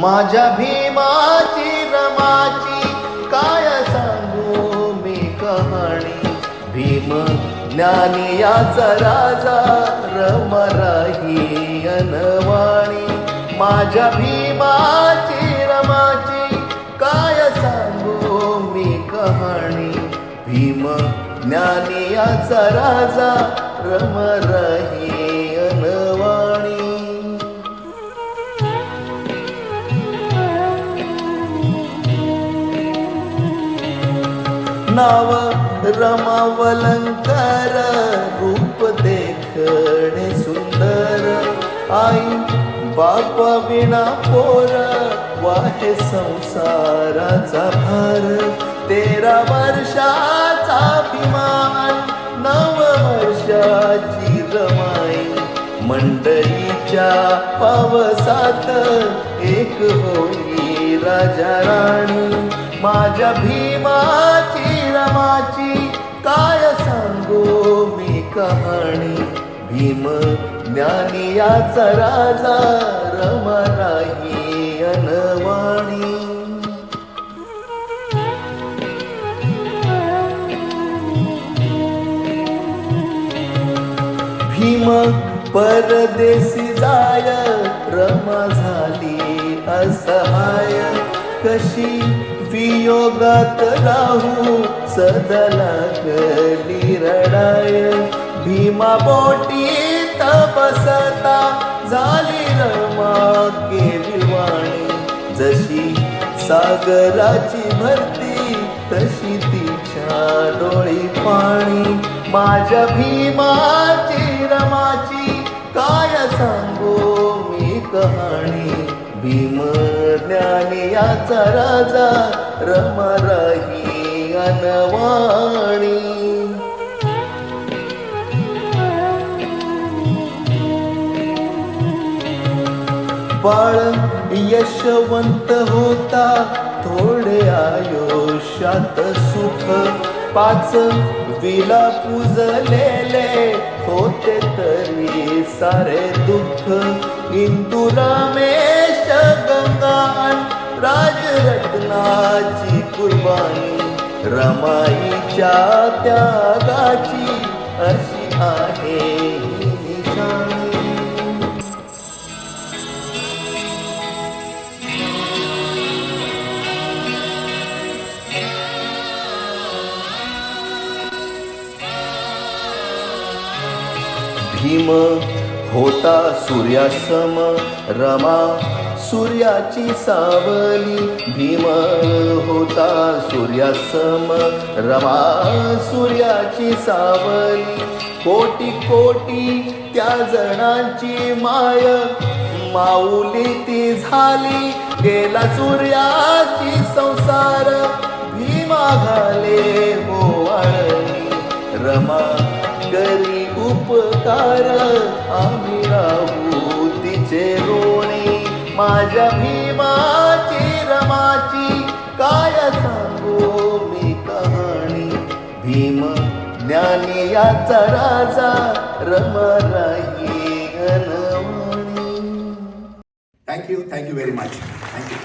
माझ्या भीमाची रमाची काय सांगू मी कहाणी? भीम ज्ञानी याचा राजा रमराही अनवाणी. माझ्या भीमाची रमाची काय सांगू मी कहाणी? भीम ज्ञानी याचा राजा रमराही नाव रमावलंकार रूप देखणे सुंदर. आई बापा विना पोर वाहे संसाराचा भार. तेरा वर्षाचा अभिमान नव वर्षाची रमाई. मंडळीच्या पावसात एक होई राजा राणी. माझ्या भीमाची रमाची काय सांगू मी कहाणी? भीम ज्ञानी याचा राजा रमराही अनवाणी. भीम परदेशी जाय रमा झाली असहाय. कशी वियोगात राहू सदला गली रडाय भीमा बोटी तपसता झाली रमा केविवाणी जशी सागराची भरती तशी तिच्या डोळी पाणी. माझ्या भीमाची रमाची काय सांगू मी कहाणी? भीम ज्ञानी याचा राजा रमराही अनवाणी बाळ यशवंत होता थोडे आयुष्यात सुख पाच विला पुजलेले होते तरी सारे दुःख इंदू रमेश गंगान राजरत्नाची कुर्बानी रमाईच्या त्यागाची अशी आहे भीम होता सूर्यासम रमा सूर्याची सावली भीम होता सूर्यासम रमा. सूर्याची सावली कोटी कोटी त्या जणांची माय. माऊली ती झाली गेला सूर्याची संसार. भीमा घाले हो रमा करी उपकार. आम्ही राहू तिचे रोण माझ्या भीमाची रमाची काय सांगू मी कहाणी? भीम ज्ञानी याचा राजा रमराही अनवाणी thank you thank you very much thank you